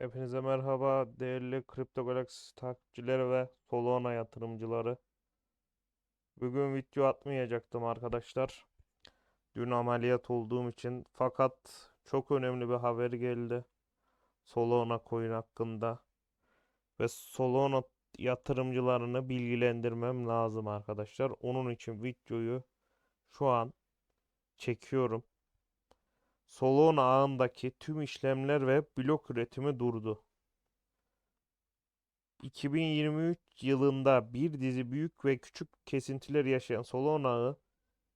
Hepinize merhaba değerli Kripto Galaxy takipçileri ve Solana yatırımcıları. Bugün video atmayacaktım arkadaşlar. Dün ameliyat olduğum için fakat çok önemli bir haber geldi. Solana coin hakkında ve Solana yatırımcılarını bilgilendirmem lazım arkadaşlar. Onun için videoyu şu an çekiyorum. Solana ağındaki tüm işlemler ve blok üretimi durdu. 2023 yılında bir dizi büyük ve küçük kesintiler yaşayan Solana ağı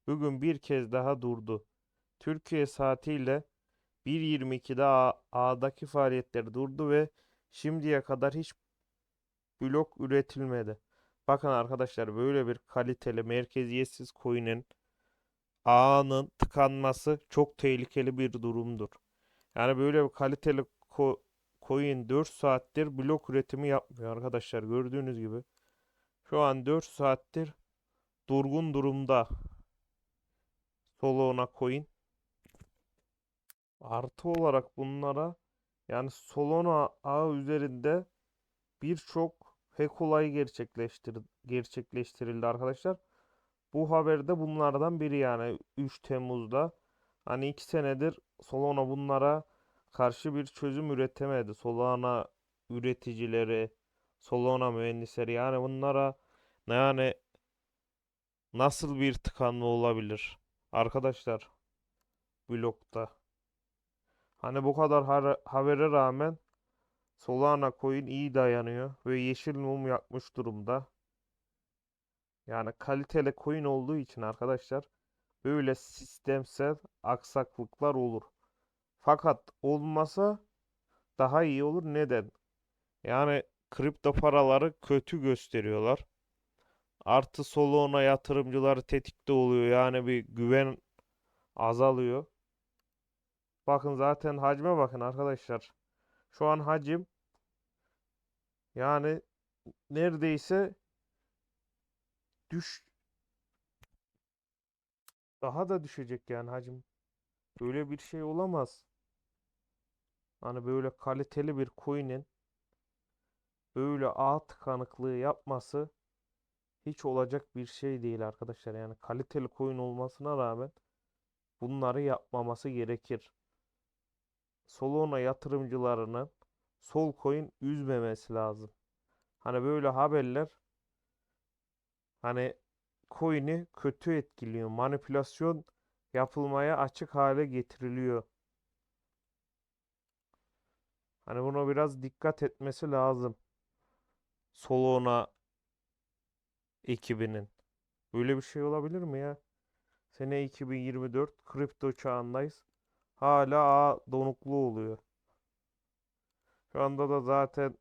bugün bir kez daha durdu. Türkiye saatiyle 1.22'de ağ- ağdaki faaliyetler durdu ve şimdiye kadar hiç blok üretilmedi. Bakın arkadaşlar böyle bir kaliteli merkeziyetsiz coin'in ağının tıkanması çok tehlikeli bir durumdur. Yani böyle bir kaliteli ko- coin 4 saattir blok üretimi yapmıyor arkadaşlar gördüğünüz gibi. Şu an 4 saattir durgun durumda Solana coin. Artı olarak bunlara yani Solana ağı üzerinde birçok hack olayı gerçekleştir gerçekleştirildi arkadaşlar. Bu haberde bunlardan biri yani 3 Temmuz'da. Hani 2 senedir Solana bunlara karşı bir çözüm üretemedi. Solana üreticileri, Solana mühendisleri yani bunlara yani nasıl bir tıkanma olabilir? Arkadaşlar blokta. Hani bu kadar har- habere rağmen Solana coin iyi dayanıyor ve yeşil mum yakmış durumda. Yani kaliteli coin olduğu için arkadaşlar böyle sistemsel aksaklıklar olur. Fakat olmasa daha iyi olur. Neden? Yani kripto paraları kötü gösteriyorlar. Artı Solana yatırımcıları tetikte oluyor. Yani bir güven azalıyor. Bakın zaten hacme bakın arkadaşlar. Şu an hacim yani neredeyse düş daha da düşecek yani hacim. Böyle bir şey olamaz. Hani böyle kaliteli bir coin'in böyle ağ tıkanıklığı yapması hiç olacak bir şey değil arkadaşlar. Yani kaliteli coin olmasına rağmen bunları yapmaması gerekir. Solana yatırımcılarının sol coin üzmemesi lazım. Hani böyle haberler hani coin'i kötü etkiliyor. Manipülasyon yapılmaya açık hale getiriliyor. Hani buna biraz dikkat etmesi lazım. Solana ekibinin. Böyle bir şey olabilir mi ya? Sene 2024 kripto çağındayız. Hala ağ donuklu oluyor. Şu anda da zaten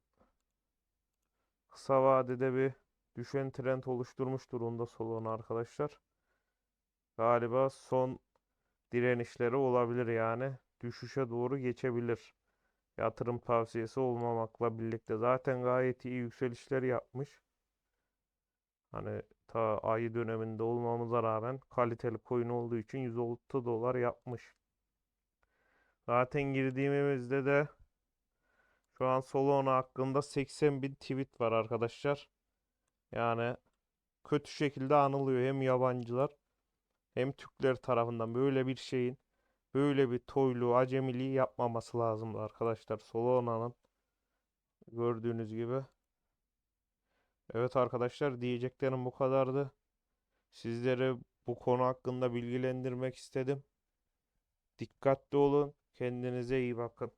kısa vadede bir düşen trend oluşturmuş durumda Solana arkadaşlar. Galiba son direnişleri olabilir yani. Düşüşe doğru geçebilir. Yatırım tavsiyesi olmamakla birlikte zaten gayet iyi yükselişler yapmış. Hani ta ayı döneminde olmamıza rağmen kaliteli coin olduğu için 106 dolar yapmış. Zaten girdiğimizde de şu an Solana hakkında 80 bin tweet var arkadaşlar. Yani kötü şekilde anılıyor hem yabancılar hem Türkler tarafından böyle bir şeyin böyle bir toyluğu, acemiliği yapmaması lazımdı arkadaşlar. Solana'nın gördüğünüz gibi. Evet arkadaşlar diyeceklerim bu kadardı. Sizleri bu konu hakkında bilgilendirmek istedim. Dikkatli olun. Kendinize iyi bakın.